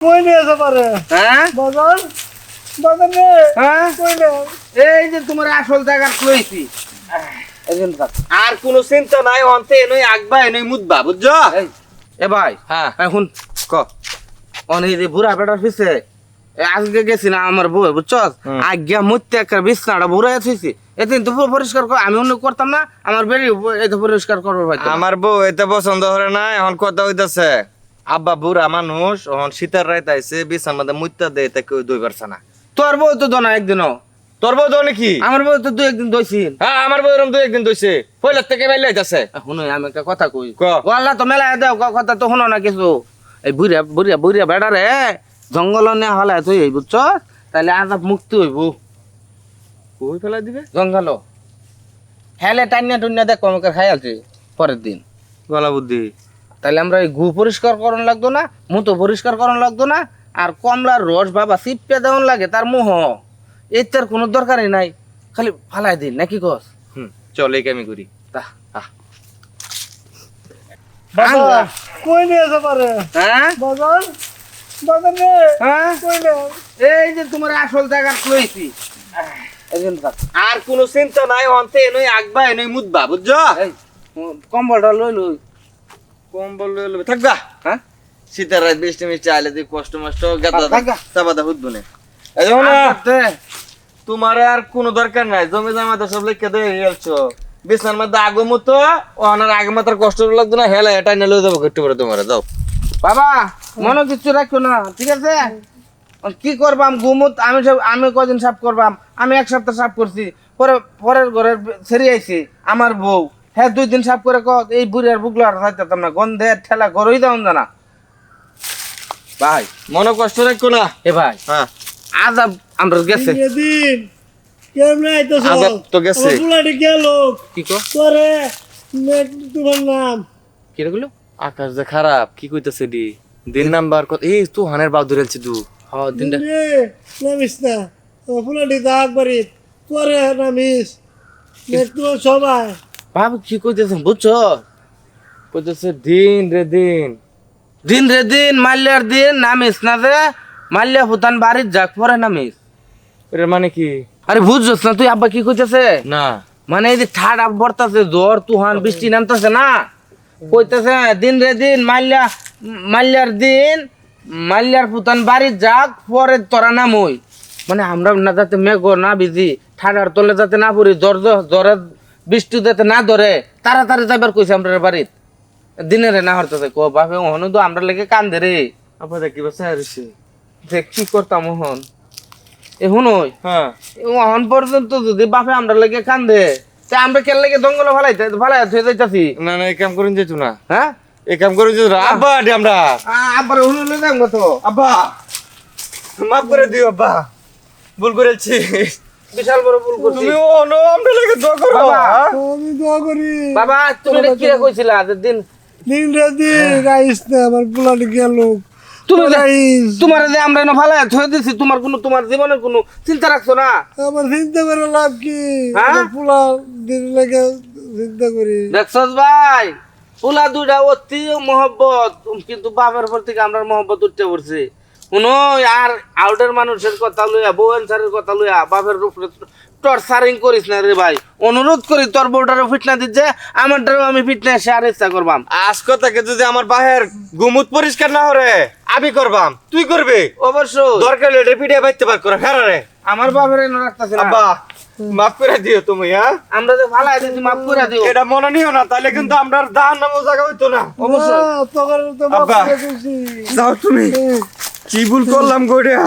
কই নিয়ে পারে? হ্যাঁ? বাজার? বাজার নে হ্যাঁ? কই নে এই যে তোমার আসল জায়গা থাক আর কোন চিন্তা নাই অন্তে নই আগবা নই মুদবা বুঝছ? এ ভাই হ্যাঁ। এখন ক। যে বুড়া বেটার পিছে আজকে গেছি না আমার বউ বুঝছ। আজ্ঞা মুত্যে একটা বিছনাটা বুড়া থইছি। এদিন তো পরিষ্কার কর আমি অন্য করতাম না আমার বেরি এই তো পরিষ্কার করব ভাই আমার বউ এতে পছন্দ করে না এখন কথা হইতাছে। আব্বা বুড়া মানুষ এখন শীতের রাত আইছে বিছার মধ্যে মুইতা দে তা কেউ দই পারছে না। তোর বউ তো দোনা একদিনও। তোর বউ তো নাকি আমার বউ তো দুই একদিন দইছি। হ্যাঁ আমার বউ এরকম দুই একদিন দইছে। পয়লা থেকে বাইলে আইতাছে শুনো আমি একটা কথা কই। ক। গল্লা তো মেলা দেও ক- কথা তো শুনো না কিছু। এই বুড়িয়া বুড়িয়া বুড়িয়া বেড়া রে জঙ্গল নে হলে তুই এই বুঝছ? তাহলে আজাব মুক্তি হইব। কই ফেলা দিবে? জঙ্গল। হেলে টাইনা টুন্না দেখ আমাকে খাই আলছি পরের দিন। গলা বুদ্ধি। তাহলে আমরা এই গু পরিষ্কার করন লাগতো না মুতো পরিষ্কার করন লাগতো না আর কমলার রস বাবা সিপে দেওয়ান লাগে তার মোহ। এটার কোনো দরকারই নাই। খালি ফালাই দিন নাকি কস? হুম চলে এই কামি করি। তা বাজার কই নিয়ে যেতে পারে? হ্যাঁ? বাজার বাজার নে হ্যাঁ? কই এই যে তোমার আসল জায়গা লইছি আর কোন চিন্তা নাই অন্তে নই আগবা নই মুদবা বুঝছ? কম্বলটা লই লই। কম্বল লইলে থাকবা হ্যাঁ? শীতের রাত বৃষ্টি মিষ্টি আইলে তুই কষ্ট মষ্ট গাদা। চাবাদা হুদবো না এই দেখো না তোমার আর কোনো দরকার নাই। জমি জমা তো সব লিখে দিয়ে গেলছো বিছনার মধ্যে আগো মতো ওনার আগে মাত্র কষ্ট লাগতো না হেলা এটা নিয়ে লয়ে যাব একটু পরে তোমার যাও। বাবা মনে কিছু রাখো না ঠিক আছে? কি করবাম গুমুত আমি সব আমি কদিন সাফ করবাম আমি এক সপ্তাহ সাফ করছি পরে পরের ঘরের ছেড়ে আইছি আমার বউ। হ্যাঁ দুই দিন সাফ করে ক এই বুড়িয়ার বুকলো আর থাকতাম না। গন্ধে ঠেলা ঘরই দেওয়া জানা ভাই মনে কষ্ট রাখো না। এ ভাই হ্যাঁ। আজাব আমরা গেছে। এদিন কেমনে আইতেছ? আজাব তো গেছে। আমার গেল কি কো? তোরে তোমার নাম? কি রেগুলো আকাশ যে খারাপ কি কইতাছে দি দিন নাম্বার কত? এই তুই হানের বাপ তু হ দিনটা নে নামিস না। আমার বুলাটি দাগ বাড়ি তোরে নামিস। তোমার সবাই। বাবু কি কইতেছ বুঝছ? কইতাছে দিন রে দিন দিন রে দিন মাল্যার দিন নামিস না যে মাল্যা ফুতান বাড়ির যাক পরে নামিস এর মানে কি? আরে বুঝছস না তুই আব্বা কি কইতেছে? না। মানে এই যে ঠাডা বর্তাছে জ্বর তুহান বৃষ্টি নামতেছে না? কইতেছে দিন রে দিন মাল্যা মাল্যার দিন মাল্যার ফুতান বাড়ির যাক পরে তোরা নামই। মানে আমরা না যাতে মেঘ না বিজি ঠাডার তলে যাতে না পড়ি জ্বর জ্বরের বৃষ্টি যাতে না ধরে তাড়াতাড়ি যাবার কইছে আমরা বাড়িত। দিনের না হরতেছে কো বাপে ওহন তো আমরা লেগে কান্দে রে আপা দেখি বাসা আরছে যে কি করতাম ওহন। এ হুনই হ্যাঁ। ওহন পর্যন্ত যদি বাপে আমরা লেগে কান্দে তা আমরা কেন লেগে জঙ্গল ফালাইতে ফালাই থয়ে যাইতাছি? না না এই কাম করেন যেত না। হ্যাঁ? এই কাম করে যেত আব্বা আডি আমরা। আ- আবার হুন লই যাব তো। আব্বা মাফ করে দিও আব্বা। ভুল করেছি। বিশাল বড় ভুল করছি তুমি অন আমরা লাগে দোয়া করো হ্যাঁ? আমি দোয়া করি। বাবা তুমি এটা কি রে কইছিলা দিন দিন রে দিন না আমার বুলাটি গেল। তুমি তোমার যে আমরা না ফালাই থয়ে দিছি তোমার কোনো তোমার জীবনের কোনো চিন্তা রাখছো না? আমার চিন্তা করে লাভ কি? হ্যাঁ? আমার পোলা দিন লেগে চিন্তা করি। দেখছস ভাই পোলা দুইটা অতি মহব্বত। কিন্তু বাপের পর থেকে আমরা মহব্বত উঠতে পড়ছি। শুনো আর আউটের মানুষের কথা লইয়া বউ আনসারের কথা লইয়া বাপের উপরে টর্চারিং করিস না রে ভাই। অনুরোধ করি তোর বউটারও ফিটনা দিচ্ছে আমারটারও আমি ফিটনেস আর ইচ্ছা করবাম। আজকে থেকে যদি আমার বাহের গুমুত পরিষ্কার না হরে আমি করবাম। তুই করবি? অবশ্যই। দরকার হলে পিডিয়া বাইতে পার করে ফেরা রে। আমার বাপের এনে রাখতেছে না। আব্বা মাফ করে দিও তুমি হ্যাঁ? আমরা যে ফালাই দিছি মাফ করে দিও। এটা মনে নিও না তাহলে কিন্তু আমরা দান নামও জায়গা হইতো না। তখন তো মাফ করে দিছি। যাও তুমি। কি ভুল করলাম গোড়িয়া